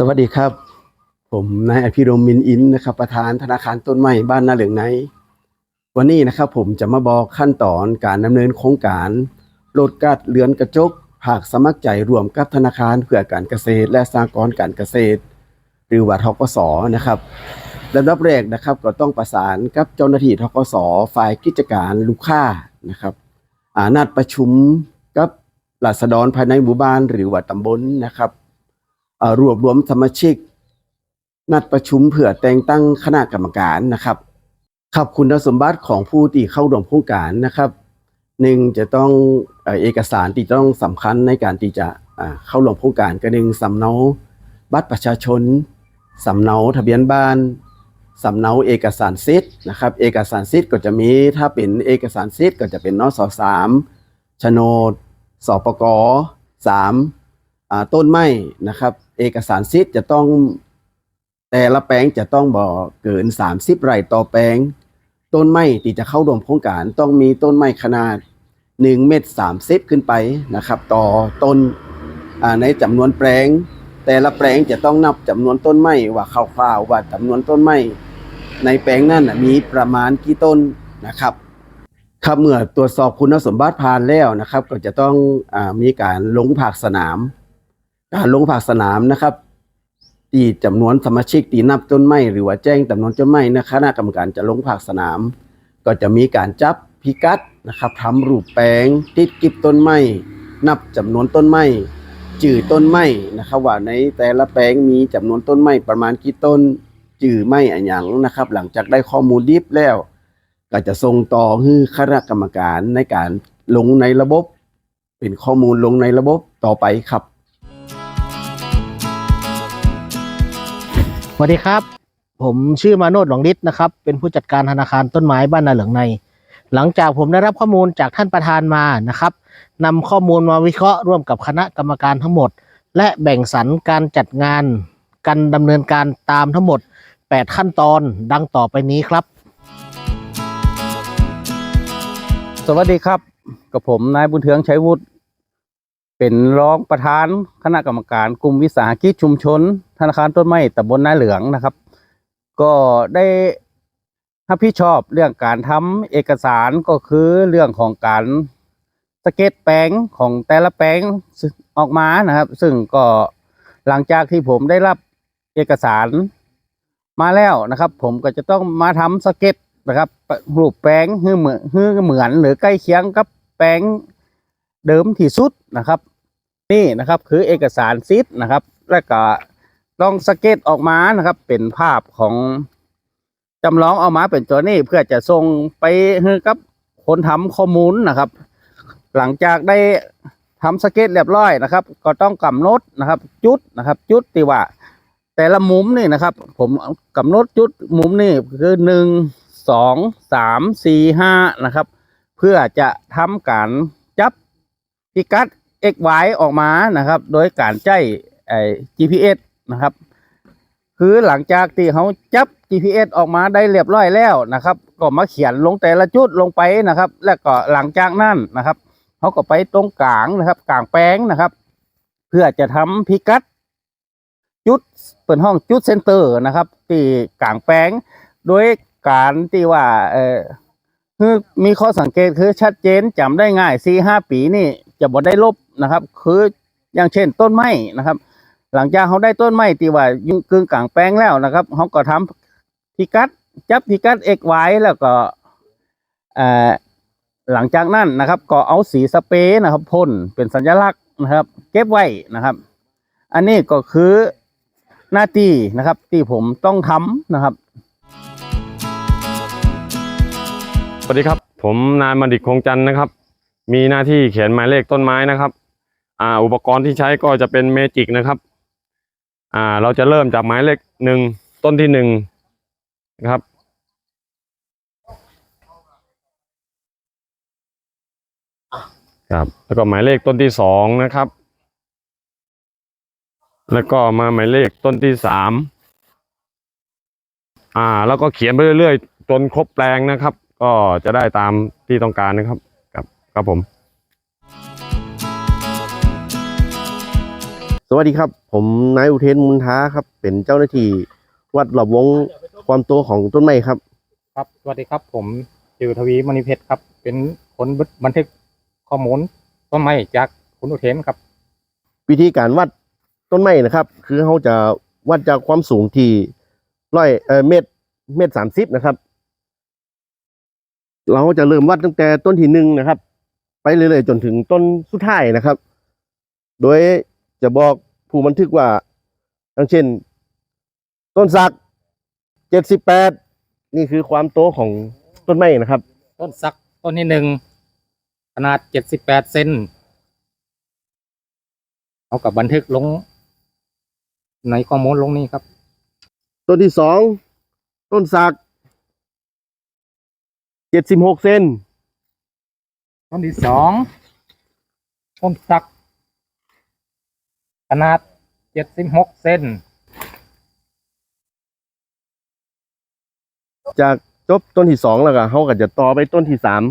สวัสดีครับ ผมนายอภิรมมินอินนะครับประธานธนาคารต้นไม้บ้านนาเหลืองในวันนี้นะครับผมจะมาบอกขั้นตอนการดำเนินโครงการลดกัดเลือนกระจกภาคสมัครใจร่วมกับธนาคารเพื่อการเกษตร และสหกรณ์การเกษตร หรือว่าทกสนะครับลำดับแรกนะครับก็ต้องประสานกับเจ้าหน้าที่ทกสฝ่ายกิจการลูกค้านะครับอานัดประชุมกับราษฎรภายในหมู่บ้านหรือว่าตำบลนะครับ รวบรวมสมาชิก นัดประชุมเพื่อแต่งตั้งคณะกรรมการนะครับครับคุณสมบัติของผู้ที่เข้าร่วมโครงการนะครับหนึ่งจะต้องเอกสารที่ต้องสำคัญในการที่จะเข้าร่วมโครงการก็หนึ่งสำเนาบัตรประชาชนสำเนาทะเบียนบ้านสำเนาเอกสารสิทธิ์นะครับ เอกสารสิทธิ์ก็จะมีถ้าเป็นเอกสารสิทธิ์ก็จะเป็นนสสามโฉนดสปกสามต้นไม้นะครับ เอกสารสิทธิ์จะต้องแต่ละแปลงจะต้องบ่เกิน 30 ไร่ต่อแปลง ต้นไม้ที่จะเข้าร่วมโครงการต้องมีต้นไม้ขนาด 1 เมตร30 ขึ้นไปนะครับ ต่อต้นในจำนวนแปลง แต่ละแปลงจะต้องนับจำนวนต้นไม้ว่าคร่าวๆว่าจำนวนต้นไม้ในแปลงนั้นมีประมาณกี่ต้นนะครับครับเมื่อตรวจสอบคุณสมบัติผ่านแล้วนะครับ ก็จะต้องอมีการลงภาคสนาม การลงภาคสนามนะครับตีจำนวนสมาชิกตีนับต้นไม้หรือว่าแจ้งจำนวนต้นไม้นะคณะกรรมการจะลงภาคสนาม ก็จะมีการจับพิกัดนะครับทำรูปแปลงติดกิบต้นไม้นับจำนวนต้นไม้จื่อต้นไม้นะครับว่าในแต่ละแปลงมีจำนวนต้นไม้ประมาณกี่ต้นจื่อไม้อะหยังนะครับ หลังจากได้ข้อมูลดิบแล้ว ก็จะส่งต่อให้คณะกรรมการในการลงในระบบ เป็นข้อมูลลงในระบบต่อไปครับ สวัสดีครับ ผมชื่อมาโนดหลวงฤทธิ์นะครับ เป็นผู้จัดการธนาคารต้นไม้บ้านนาเหลืองใน หลังจากผมได้รับข้อมูลจากท่านประธานมานะครับนำข้อมูลมาวิเคราะห์ร่วมกับคณะกรรมการทั้งหมด และแบ่งสรรการจัดงานการดำเนินการตามทั้งหมด 8 ขั้นตอนดังต่อไปนี้ครับ สวัสดีครับ กับผมนายบุญเทืองชัยวุฒิเป็นรองประธานคณะกรรมการกลุ่มวิสาหกิจชุมชน นาคารต้นไม้ตำบลนาเหลืองนะครับ ก็ได้รับผิดชอบเรื่องการทำเอกสารก็คือเรื่องของการสเก็ตแปลงของแต่ละแปลงออกมานะครับ ซึ่งก็หลังจากที่ผมได้รับเอกสารมาแล้วนะครับ ผมก็จะต้องมาทำสเก็ตนะครับรูปแปลงเหมือนเหมือนหรือใกล้เคียงกับแปลงเดิมที่สุดนะครับ นี่นะครับคือเอกสารซิดนะครับ แล้วก็ ต้องสเก็ตออกมานะครับ เป็นภาพของจำลองออกมาเป็นตัวนี้เพื่อจะส่งไปให้กับคนทำข้อมูลนะครับ หลังจากได้ทำสเก็ตเรียบร้อยนะครับ ก็ต้องกำหนดนะครับ จุดนะครับ จุดที่ว่า แต่ละมุมนี่นะครับ ผมกำหนดจุดมุมนี่คือหนึ่งสองสามสี่ห้านะครับ เพื่อจะทำการจับพิกัด x y ออกมานะครับ โดยการใช้ GPS นะครับ คือหลังจากที่เขาจับ GPS ออกมาได้เรียบร้อยแล้วนะครับ ก็มาเขียนลงแต่ละจุดลงไปนะครับ แล้วก็หลังจากนั้นนะครับเขาก็ไปตรงกลางนะครับ กลางแป้งนะครับ เพื่อจะทำพิกัด จุดเป็นห้องจุดเซนเตอร์นะครับที่กลางแปลงโดยการที่ว่าเออคือมีข้อสังเกตคือชัดเจนจำได้ง่ายสี่ห้าปีนี่จะบ่ได้ลบนะครับ คืออย่างเช่นต้นไม้นะครับ หลังจากเขาได้ต้นไม้ที่ว่ายุ่งกึ่งกลางแปลงแล้วนะครับเขาก็ทำพิกัดจับพิกัดเอกไว้แล้วก็หลังจากนั้นนะครับ ก็เอาสีสเปรย์นะครับพ่นเป็นสัญลักษณ์นะครับ เก็บไว้นะครับ อันนี้ก็คือหน้าที่นะครับ ที่ผมต้องทำนะครับสวัสดีครับ ผมนายมดิตคงจันนะครับ มีหน้าที่เขียนหมายเลขต้นไม้นะครับ อ่า อุปกรณ์ที่ใช้ก็จะเป็นเมจิกนะครับ อ่า เราจะเริ่มจากหมายเลขหนึ่งต้นที่หนึ่งนะครับ ครับ แล้วก็หมายเลขต้นที่สองนะครับ แล้วก็มาหมายเลขต้นที่สามอ่า แล้วก็เขียนไปเรื่อยๆ จนครบแปลงนะครับ ก็จะได้ตามที่ต้องการนะครับ ครับ ครับผม วัสดีครับ ผมนายอุเทนมุนท้าครับ เป็นเจ้าหน้าที่วัดหลอบวงความโตของต้นไม้ครับ ครับสวัสดีครับ ผมจิวทวีมณีเพชรครับ เป็นคนบันทึกข้อมูลต้นไม้จากคุณอุเทนครับ วิธีการวัดต้นไม้นะครับ คือเขาจะวัดจากความสูงที่ร้อยเอ่อเมตรเมตรสามสิบนะครับ เราจะเริ่มวัดตั้งแต่ต้นที่หนึ่งนะครับ ไปเรื่อยๆจนถึงต้นสุดท้ายนะครับ โดย จะบอกผู้บันทึกว่าอย่างเช่น ต้นสักเจ็ดสิบแปดนี่คือความโตของต้นไม้นะครับ ต้นสักต้นที่หนึ่งขนาดเจ็ดสิบแปดเซนเอากับบันทึกลง ในข้อมูลลงนี้ครับ ต้นที่สองต้นสักเจ็ดสิบหกเซนต้นที่สองต้นสักข นาดเจ็ดสิบหกเซนจากจบต้นที่สองแล้วก็เขาก็จะต่อไปต้นที่สาม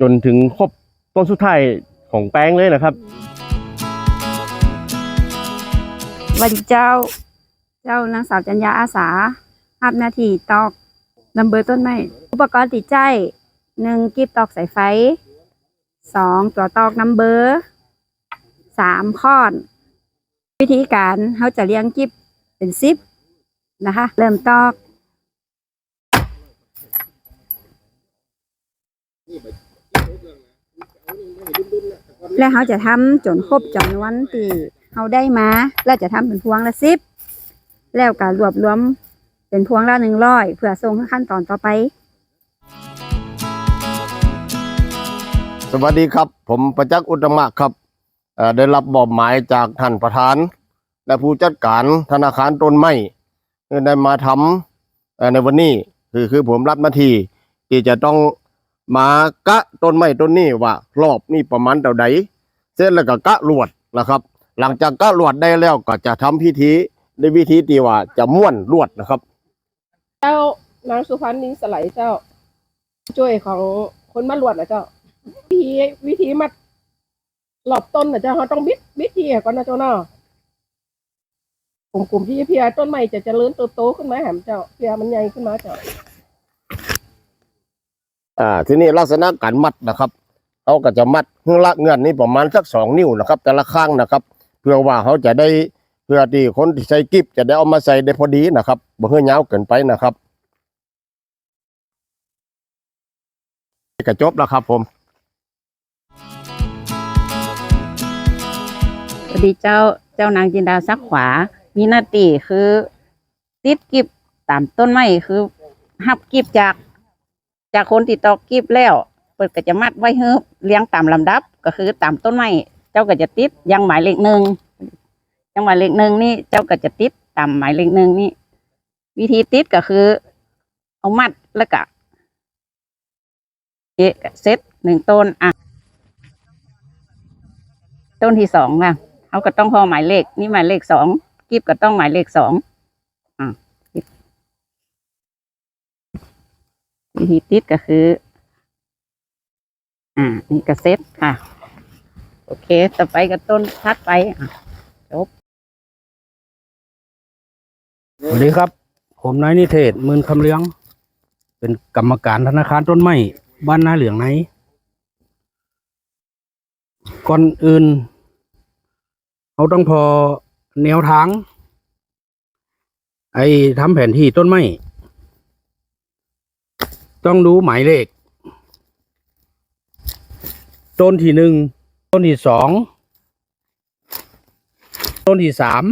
จนถึงครบต้นสุดท้ายของแป้งเลยนะครับสวัสดีเจ้า เจ้านางสาวจัญญาอาสาภาพหน้าที่ตอกลำเบอร์ต้นไม้อุปกรณ์ติดใจหนึ่งกีบตอกสายไฟสองตัวตอกน้ำเบอร์สามค้อน วิธีการเขาจะเลี้ยงกีบเป็นซิปนะคะ เริ่มตอกและเขาจะทำจนครบจำนวนที่เขาได้มา แล้วจะทำเป็นพวงละสิบแล้วก็รวบรวมเป็นพวงละหนึ่งร้อยเพื่อส่งขั้นตอนต่อไป สวัสดีครับ ผมประจักษ์อุตมะครับ ได้รับมอบหมายจากท่านประธาน และผู้จัดการธนาคารต้นไม่ได้มาทำในวันนี้คือคือผมรับหน้าที่ที่จะต้องมากะต้นไม้ต้นนี้ว่ารอบนี่ประมาณเท่าใดเสร็จแล้วก็กะลวดนะครับ หลังจากกะลวดได้แล้วก็จะทำพิธีในวิธีที่ว่าจะม้วนลวดนะครับ เจ้านางสุพรรณนินสไลเจ้า ช่วยของคนมาลวดนะเจ้าวิธีวิธีมัด หลอบต้นนะเจ้าเขาต้องบิดบิดทีก่อนนะเจ้าเนาะกลุ่มกลุ่มที่เพียต้นใหม่จะเจริญเติบโตขึ้นมาแหมเจ้าเพียมันใหญ่ขึ้นมาเจ้าอ่าทีนี้ลักษณะการมัดนะครับเขาก็จะมัดเงื่อละเงื่อนนี่ประมาณสักสองนิ้วนะครับ แต่ละข้างนะครับ เพื่อว่าเขาจะได้เพื่อที่คนที่ใช้กิฟจะได้เอามาใส่ได้พอดีนะครับบ่ให้ยาวเกินไปนะครับก็จบแล้วครับผม สวัสดีเจ้าเจ้านางจินดาซักขวา มีหน้าที่คือ ติดกิบตามต้นไม้คือหับกิบจาก จากคนติดต่อกิบแล้วเปิดก็จะมัดไว้เฮืบเลี้ยงตามลำดับ ก็คือตามต้นไม้เจ้าก็จะติดยังหมายเลขหนึ่งยังหมายเลขหนึ่งนี่เจ้าก็จะติดตามหมายเลขหนึ่งนี่วิธีติดก็คือ เอามัดแล้วก็เซตหนึ่งต้นอะ ต้นที่สองนะ เขาก็ต้องพอหมายเลข นี่หมายเลขสองกิบก็ต้องหมายเลขสองอ่าวิธีติดก็คือ อ่า นี่ก็เซ็ตค่ะ โอเค ต่อไปก็ต้นทัดไปอะจบสวัสดีครับ ผมนายนิเทศมื่นคำเลี้ยง เป็นกรรมการธนาคารต้นไม้บ้านนาเหลืองไหนก่อนอื่น เขาต้องพอแนวทาง ไอ้ทำแผนที่ต้นไม้ต้องดูหมายเลข ต้นที่หนึ่งต้นที่สองต้นที่สาม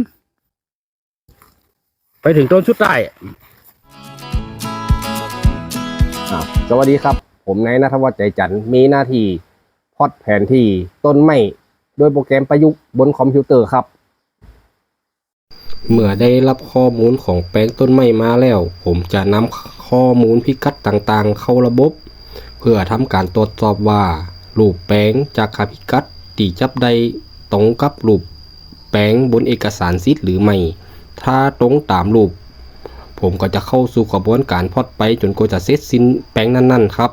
ไปถึงต้นสุดท้สวัสดีครับ ผมนายนัทวัฒน์ใจจันทร์มีหน้าที่พอดแผนที่ต้นไม้ โดยโปรแกรมประยุกต์บนคอมพิวเตอร์ครับ เมื่อได้รับข้อมูลของแปลงต้นไม้มาแล้ว ผมจะนำข้อมูลพิกัดต่างๆ เข้าระบบ เพื่อทำการตรวจสอบว่า รูปแปลงจากค่าพิกัดตีจับได้ตรงกับรูปแปลงบนเอกสารสิทธิ์หรือไม่ ถ้าตรงตามรูป ผมก็จะเข้าสู่กระบวนการพอดไปจนกว่าจะเสร็จสิ้นแปลงนั้นๆ ครับ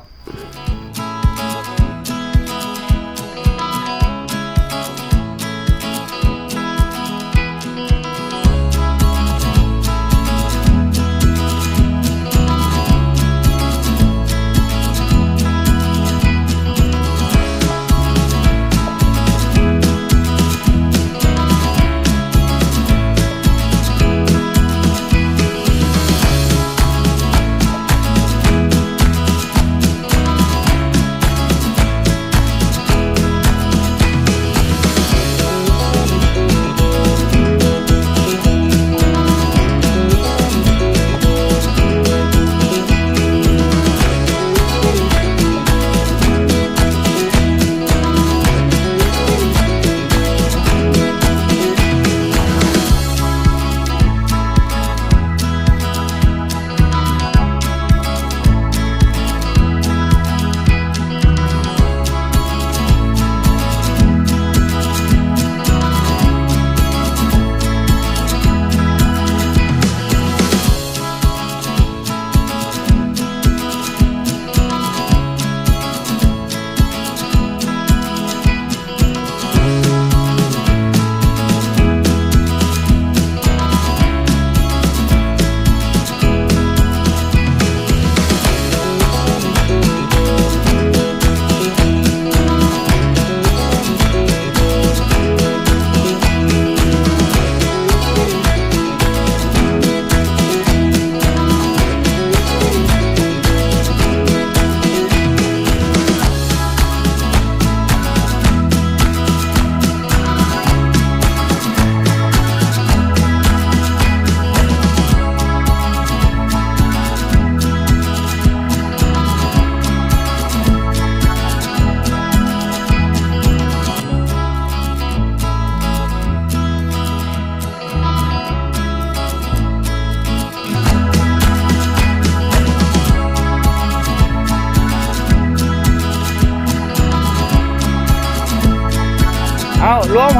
รวม